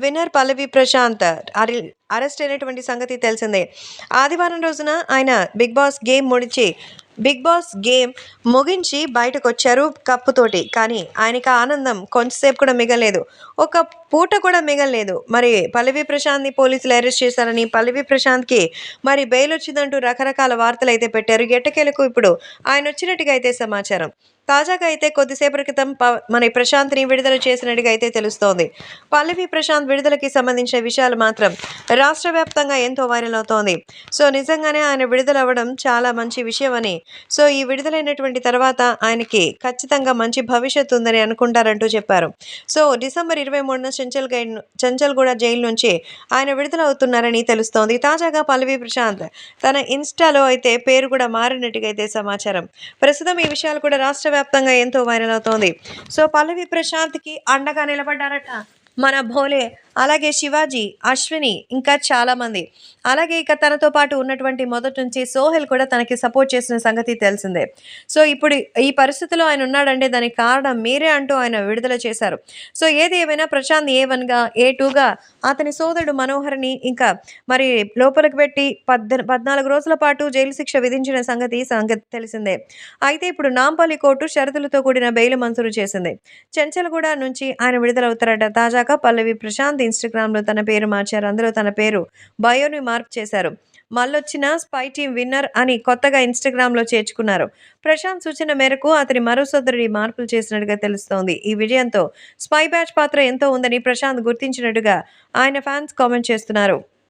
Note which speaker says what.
Speaker 1: Winner పల్లవి ప్రశాంత్ అరి- arrest అయినటువంటి సంగతి తెలిసిందే. ఆదివారం రోజున ఆయన బిగ్ బాస్ గేమ్ ముడిచి బిగ్ బాస్ గేమ్ ముగించి బయటకు వచ్చారు కప్పుతోటి. కానీ ఆయనకి ఆనందం కొంచెంసేపు కూడా మిగలేదు ఒక పూట కూడా మిగలేదు మరి పల్లవి ప్రశాంత్ని పోలీసులు అరెస్ట్ చేశారని పల్లవి ప్రశాంత్కి మరి బెయిల్ వచ్చిందంటూ రకరకాల వార్తలు అయితే పెట్టారు. ఎట్టకేలకు ఇప్పుడు ఆయన వచ్చినట్టుగా అయితే సమాచారం. తాజాగా అయితే కొద్దిసేపటి క్రితం ప- మన ప్రశాంత్ని విడుదల చేసినట్టుగా అయితే తెలుస్తోంది. పల్లవి ప్రశాంత్ విడుదలకి సంబంధించిన విషయాలు మాత్రం రాష్ట్ర వ్యాప్తంగా ఎంతో వైరల్ అవుతోంది. సో నిజంగానే ఆయన విడుదల అవ్వడం చాలా మంచి విషయం అని సో ఈ విడుదలైనటువంటి తర్వాత ఆయనకి ఖచ్చితంగా మంచి భవిష్యత్తు ఉందని అనుకుంటారంటూ చెప్పారు. సో డిసెంబర్ ఇరవై మూడున చెంచల్ గైడ్ చంచల్గూడ జైలు నుంచి ఆయన విడుదల అవుతున్నారని తెలుస్తోంది. తాజాగా పల్లవి ప్రశాంత్ తన ఇన్స్టాలో అయితే పేరు కూడా మారినట్టుగా అయితే సమాచారం. ప్రస్తుతం ఈ విషయాలు కూడా రాష్ట్ర వ్యాప్తంగా ఎంతో వైరల్ అవుతోంది. సో పల్లవి ప్రశాంత్కి అండగా నిలబడ్డారట మన భోలే. అలాగే శివాజీ అశ్విని ఇంకా చాలామంది. అలాగే ఇక తనతో పాటు ఉన్నటువంటి మొదటి నుంచి సోహెల్ కూడా తనకి సపోర్ట్ చేసిన సంగతి తెలిసిందే. సో ఇప్పుడు ఈ పరిస్థితిలో ఆయన ఉన్నాడంటే దానికి కారణం మీరే అంటూ ఆయన విడుదల చేశారు. సో ఏది ఏమైనా ప్రశాంత్ ఏ వన్గా ఏ టూగా అతని సోదరుడు మనోహర్ని ఇంకా మరి లోపలికి పెట్టి పద్ద పద్నాలుగు రోజుల పాటు జైలు శిక్ష విధించిన సంగతి సంగతి తెలిసిందే. అయితే ఇప్పుడు నాంపల్లి కోర్టు షరతులతో కూడిన బెయిల్ మంజూరు చేసింది. చెంచల్గూడ నుంచి ఆయన విడుదలవుతారట తాజాగా పల్లవి ప్రశాంత్ ఇన్స్టాగ్రామ్లో తన పేరు మార్చారు. అందులో తన పేరు బయోని మార్పు చేశారు. మళ్ళొచ్చిన స్పై టీమ్ విన్నర్ అని కొత్తగా ఇన్స్టాగ్రామ్లో చేర్చుకున్నారు. ప్రశాంత్ సూచన మేరకు అతని మరో సోదరుడి మార్పులు చేసినట్టుగా తెలుస్తోంది. ఈ విజయంతో స్పై బ్యాచ్ పాత్ర ఎంతో ఉందని ప్రశాంత్ గుర్తించినట్టుగా ఆయన ఫ్యాన్స్ కామెంట్ చేస్తున్నారు.